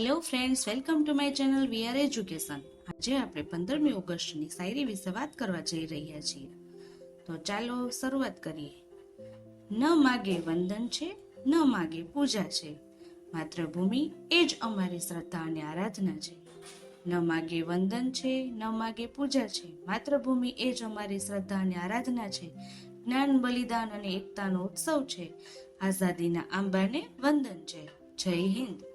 Hello friends welcome to my channel VR education આજે આપણે પંદરમી ઓગસ્ટની શાયરી વિશે વાત કરવા જઈ રહ્યા છીએ. તો ચાલો શરૂઆત કરીએ. ન માગે વંદન છે, ન માગે પૂજા છે. માતૃભૂમિ એ જ અમારી શ્રદ્ધા અને આરાધના છે. ન માગે વંદન છે, ન માગે પૂજા છે. માતૃભૂમિ એ જ અમારી શ્રદ્ધા અને આરાધના છે. જ્ઞાન, બલિદાન અને એકતાનો ઉત્સવ છે. આઝાદીના આંબાને વંદન છે. જય હિન્દ.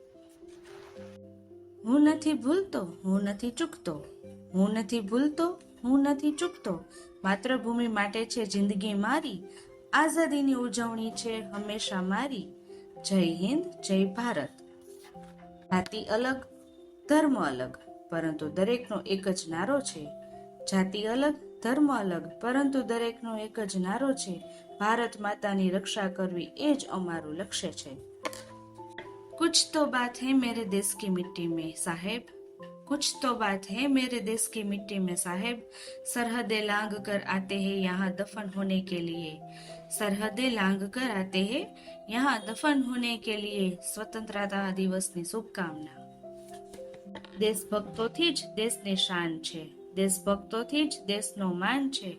હું નથી ભૂલતો, હું નથી ચૂકતો. હું નથી ભૂલતો, હું નથી ચૂકતો. માતૃભૂમિ માટે છે જિંદગી મારી. આઝાદીની ઉજવણી છે હંમેશા મારી. જય હિન્દ, જય ભારત. જાતિ અલગ, ધર્મ અલગ, પરંતુ દરેકનો એક જ નારો છે. જાતિ અલગ, ધર્મ અલગ, પરંતુ દરેકનો એક જ નારો છે. ભારત માતાની રક્ષા કરવી એ જ અમારું લક્ષ્ય છે. कुछ तो बात है मेरे देश की मिट्टी में साहेब कुछ तो बात है मेरे देश की मिट्टी में साहेब सरहदें लांग कर आते हैं यहाँ दफन होने के लिए सरहदें लांग कर आते हैं यहाँ दफन होने के लिए स्वतंत्रता દિવસની શુભકામના દેશભક્તોથી જ દેશની શાન છે દેશભક્તોથી જ દેશનો માન છે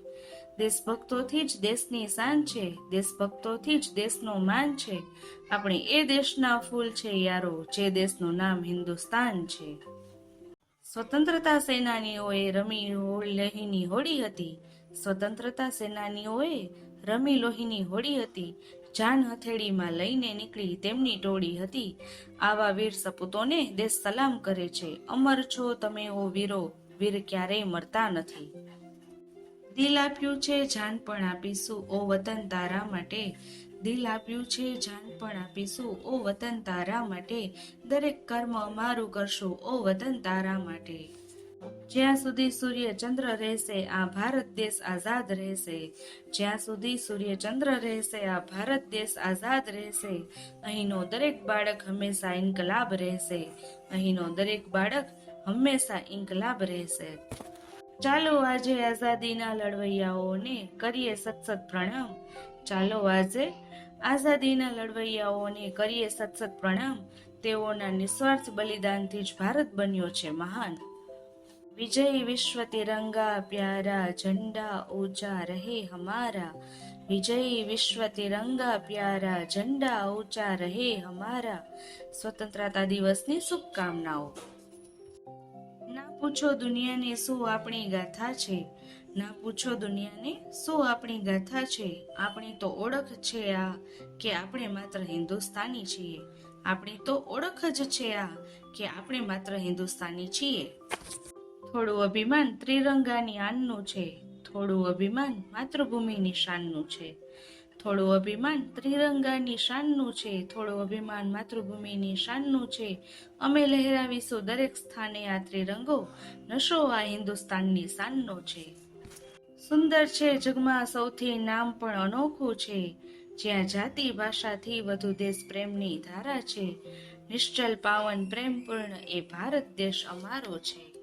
દેશભક્તોથી જ દેશની શાન છે, દેશભક્તોથી જ દેશનો માન છે. આપણે એ દેશના ફૂલ છે યારો, જે દેશનું નામ હિન્દુસ્તાન છે. સ્વતંત્રતા સેનાનીઓએ રમી લોહીની હોળી હતી. સ્વતંત્રતા સેનાનીઓએ રમી લોહીની હોળી હતી. જાન હથેળીમાં લઈને નીકળી તેમની ટોળી હતી. આવા વીર સપૂતોને દેશ સલામ કરે છે. અમર છો તમે ઓ વીરો, વીર ક્યારેય મરતા નથી. દિલ આપ્યું છે, જાન પણ આપીશું. ઓ વતન તારા માટે. દિલ આપ્યું છે, જાન પણ આપીશું. ઓ વતન તારા માટે. દરેક કર્મ અમારું કરશું. ઓ વતન તારા માટે. જ્યાં સુધી સૂર્ય ચંદ્ર રહેશે, આ ભારત દેશ આઝાદ રહેશે. જ્યાં સુધી સૂર્ય ચંદ્ર રહેશે, આ ભારત દેશ આઝાદ રહેશે. અહીંનો દરેક બાળક હંમેશા ઇન્કલાબ રહેશે. અહીંનો દરેક બાળક હંમેશા ઇન્કલાબ રહેશે. ચાલો આજે આઝાદીના લડવૈયાઓને કરીએ સત્સત પ્રણામ. ચાલો આજે આઝાદીના લડવૈયાઓને કરીએ સત્સત પ્રણામ. તેઓના નિસ્વાર્થ બલિદાનથી જ ભારત બન્યો છે મહાન. વિજય વિશ્વ તિરંગા પ્યારા, ઝંડા ઊંચા રહે હમારા. વિજય વિશ્વ તિરંગા પ્યારા, ઝંડા ઊંચા રહે હમારા. સ્વતંત્રતા દિવસની શુભકામનાઓ. પૂછો દુનિયાને શું આપણી ગાથા છે? ના પૂછો દુનિયાને શું આપણી ગાથા છે? આપણી તો ઓળખ છે આ કે આપણે માત્ર હિન્દુસ્તાની છીએ. આપણી તો ઓળખ જ છે આ કે આપણે માત્ર હિન્દુસ્તાની છીએ. થોડું અભિમાન ત્રિરંગાની આનનું છે. થોડું અભિમાન માતૃભૂમિની શાનનું છે. થોડું અભિમાન ત્રિરંગાની શાનનું છે, થોડું અભિમાન માતૃભૂમિની શાનનું છે. અમે લહેરાવીશું દરેક સ્થાને આ ત્રિરંગો, નશો આ હિન્દુસ્તાનની શાનનો છે. સુંદર છે જગમાં સૌથી નામ પણ અનોખું છે. જ્યાં જાતિ, ભાષાથી વધુ દેશ પ્રેમની ધારા છે. નિશ્ચલ પાવન પ્રેમપૂર્ણ એ ભારત દેશ અમારો છે.